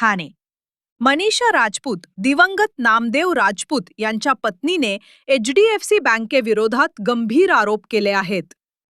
ठाणे मनीषा राजपूत दिवंगत नामदेव राजपूत यांच्या पत्नीने एच डी एफ सी बँकेविरोधात गंभीर आरोप केले आहेत.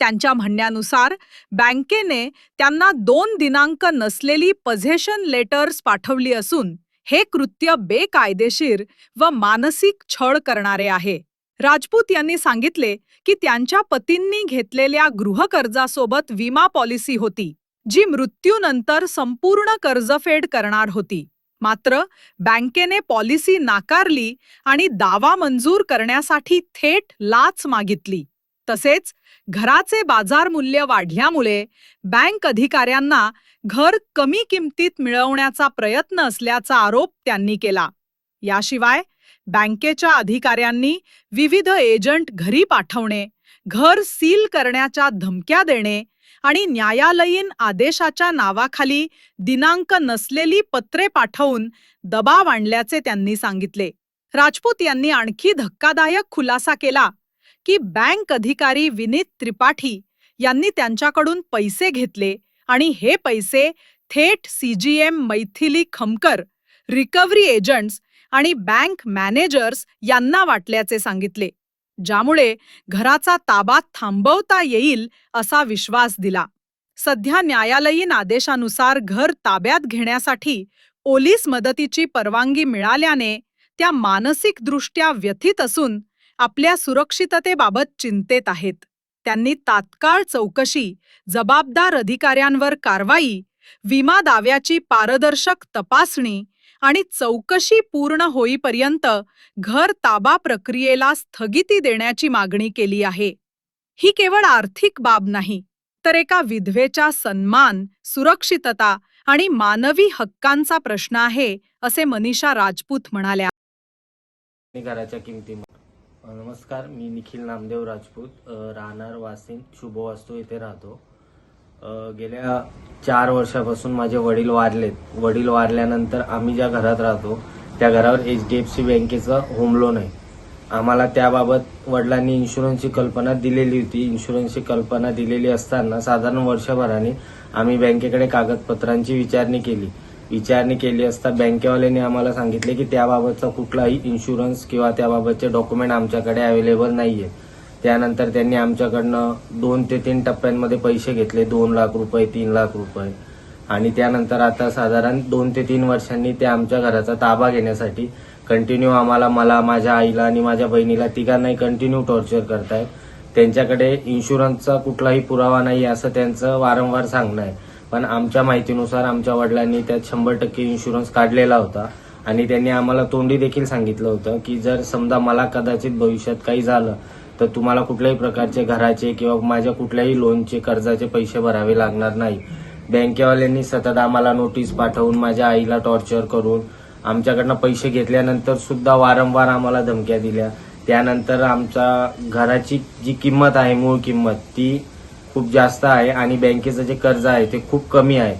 त्यांच्या म्हणण्यानुसार बँकेने त्यांना दोन दिनांक नसलेली पझेशन लेटर्स पाठवली असून हे कृत्य बेकायदेशीर व मानसिक छळ करणारे आहे. राजपूत यांनी सांगितले की त्यांच्या पतींनी घेतलेल्या गृहकर्जासोबत विमा पॉलिसी होती. जी मृत्यूनंतर संपूर्ण कर्जफेड करणार होती. मात्र बँकेने पॉलिसी नाकारली आणि दावा मंजूर करण्यासाठी थेट लाच मागितली. तसेच घराचे बाजार मूल्य वाढल्यामुळे बँक अधिकाऱ्यांना घर कमी किमतीत मिळवण्याचा प्रयत्न असल्याचा आरोप त्यांनी केला. याशिवाय बँकेच्या अधिकाऱ्यांनी विविध एजंट घरी पाठवणे घर सील करण्याच्या धमक्या देणे आणि न्यायालयीन आदेशाच्या नावाखाली दिनांक नसलेली पत्रे पाठवून दबाव आणल्याचे त्यांनी सांगितले. राजपूत यांनी आणखी धक्कादायक खुलासा केला की बँक अधिकारी विनीत त्रिपाठी यांनी त्यांच्याकडून पैसे घेतले आणि हे पैसे थेट CGM Maithili Khamkar recovery agents आणि बँक मॅनेजर्स यांना वाटल्याचे सांगितले. ज्यामुळे घराचा ताबा थांबवता येईल असा विश्वास दिला. सध्या न्यायालयीन आदेशानुसार घर ताब्यात घेण्यासाठी पोलीस मदतीची परवानगी मिळाल्याने त्या मानसिकदृष्ट्या व्यथित असून आपल्या सुरक्षिततेबाबत चिंतेत आहेत. त्यांनी तात्काळ चौकशी जबाबदार अधिकाऱ्यांवर कारवाई विमा दाव्याची पारदर्शक तपासणी आणि चौकशी पूर्ण होईपर्यंत घर ताबा प्रक्रियेला स्थगिती देण्याची मागणी केली आहे. ही केवळ आर्थिक बाब नाही तर एका विधवेच्या सन्मान सुरक्षितता आणि मानवी हक्कांचा प्रश्न आहे असे मनीषा राजपूत म्हणाल्या. घराच्या नमस्कार मी निखिल नामदेव राजपूत राहणार वासिन शुभवास्तू येथे राहतो. गेल्या चार वर्षापासून माझे वडील वारलेत. वडील वारल्यानंतर आम्ही ज्या घरात राहतो त्या घरावर एच डी एफ सी बँकेचं होम लोन आहे. आम्हाला त्याबाबत वडिलांनी इन्शुरन्सची कल्पना दिलेली होती. इन्शुरन्सची कल्पना दिलेली असताना साधारण वर्षभराने आम्ही बँकेकडे कागदपत्रांची विचारणी केली. विचारणी केली असता बँकेवाल्यांनी आम्हाला सांगितले की त्याबाबतचा कुठलाही इन्शुरन्स किंवा त्याबाबतचे डॉक्युमेंट आमच्याकडे अवेलेबल नाही आहेत त्यानंतर त्यांनी आमच्याकडनं दोन ते तीन टप्प्यांमध्ये पैसे घेतले. दोन लाख रुपये तीन लाख रुपये. आणि त्यानंतर आता साधारण दोन ते तीन वर्षांनी ते आमच्या घराचा ताबा घेण्यासाठी कंटिन्यू आम्हाला मला माझ्या आईला आणि माझ्या बहिणीला तिघांनाही कंटिन्यू टॉर्चर करतायत. त्यांच्याकडे इन्शुरन्सचा कुठलाही पुरावा नाही असं त्यांचं वारंवार सांगणं आहे. पण आमच्या माहितीनुसार आमच्या वडिलांनी त्यात शंभर टक्के इन्शुरन्स काढलेला होता. आणि त्यांनी आम्हाला तोंडी देखील सांगितलं होतं की जर समजा मला कदाचित भविष्यात काही झालं तर तुम्हाला कुठल्याही प्रकारचे घराचे किंवा माझ्या कुठल्याही लोनचे कर्जाचे पैसे भरावे लागणार नाही. बँकेवाल्यांनी सतत आम्हाला नोटीस पाठवून माझ्या आईला टॉर्चर करून आमच्याकडनं पैसे घेतल्यानंतर सुद्धा वारंवार आम्हाला धमक्या दिल्या. त्यानंतर आमच्या घराची जी किंमत आहे मूळ किंमत ती खूप जास्त आहे आणि बँकेचं जे कर्ज आहे ते खूप कमी आहे.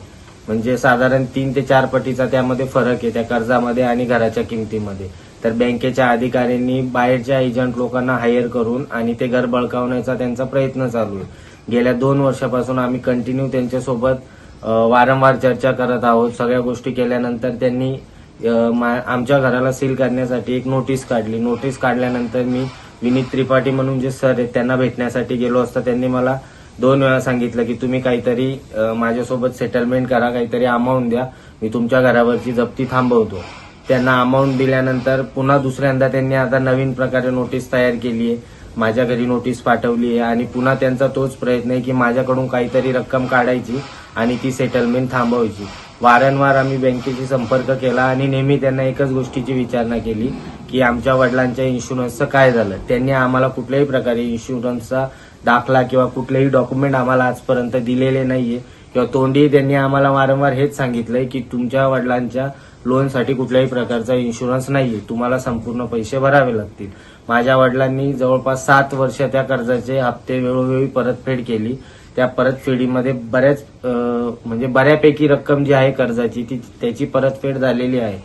म्हणजे साधारण तीन ते चार पटीचा त्यामध्ये फरक आहे त्या कर्जामध्ये आणि घराच्या किमतीमध्ये. तर बँकेच्या अधिकाऱ्यांनी बाहेरच्या एजंट लोकांना हायर करून आणि ते घर बळकावण्याचा त्यांचा प्रयत्न चालू आहे. गेल्या दोन वर्षापासून आम्ही कंटिन्यू त्यांच्यासोबत वारंवार चर्चा करत आहोत. सगळ्या गोष्टी केल्यानंतर त्यांनी मा- आमच्या घराला सील करण्यासाठी एक नोटीस काढली. नोटीस काढल्यानंतर मी विनीत त्रिपाठी म्हणून जे सर आहेत त्यांना भेटण्यासाठी गेलो असता त्यांनी मला दोन वेळा सांगितलं की तुम्ही काहीतरी माझ्यासोबत सेटलमेंट करा काहीतरी अमाऊंट द्या. मी तुमच्या घरावरची जप्ती थांबवतो. त्यांना अमाऊंट दिल्यानंतर पुन्हा दुसऱ्यांदा त्यांनी आता नवीन प्रकारे नोटीस तयार केली आहे. माझ्या घरी नोटीस पाठवली आहे आणि पुन्हा त्यांचा तोच प्रयत्न आहे की माझ्याकडून काहीतरी रक्कम काढायची आणि ती सेटलमेंट थांबवायची. वारंवार आम्ही बँकेशी संपर्क केला आणि नेहमी त्यांना एकच गोष्टीची विचारणा केली की आमच्या वडिलांच्या इन्शुरन्सचं काय झालं? त्यांनी आम्हाला कुठल्याही प्रकारे इन्शुरन्सचा दाखला किंवा कुठलेही डॉक्युमेंट आम्हाला आजपर्यंत दिलेले नाहीये. किंवा तोंडी त्यांनी आम्हाला वारंवार हेच सांगितलंय की तुमच्या वडिलांच्या लोनसाठी कुठल्याही प्रकारचा इन्शुरन्स नाहीये. तुम्हाला संपूर्ण पैसे भरावे लागतील. माझ्या वडिलांनी जवळपास सात वर्ष त्या कर्जाचे हप्ते वेळोवेळी परतफेड केली. त्या परतफेडीमध्ये बऱ्याच म्हणजे बऱ्यापैकी रक्कम जी आहे कर्जाची ती त्याची परतफेड झालेली आहे.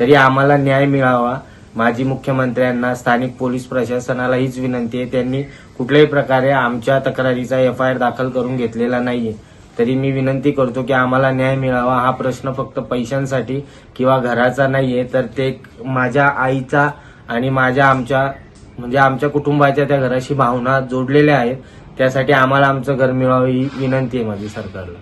तरी आम्हाला न्याय मिळावा. माजी मुख्यमंत्र्यांना स्थानिक पोलीस प्रशासनाला हीच विनंती आहे. त्यांनी कुठल्याही प्रकारे आमच्या तक्रारीचा एफ आय आर दाखल करून घेतलेला नाहीये. तरी मी विनंती करतो की आम्हाला न्याय मिळावा. हा प्रश्न फक्त पैशांसाठी किंवा घराचा नाहीये तर ते माझ्या आईचा आणि माझ्या आमच्या म्हणजे आमच्या कुटुंबाच्या त्या घराशी भावना जोडलेल्या आहेत. त्यासाठी आम्हाला आमचं घर मिळावं ही विनंती आहे माझी सरकारला.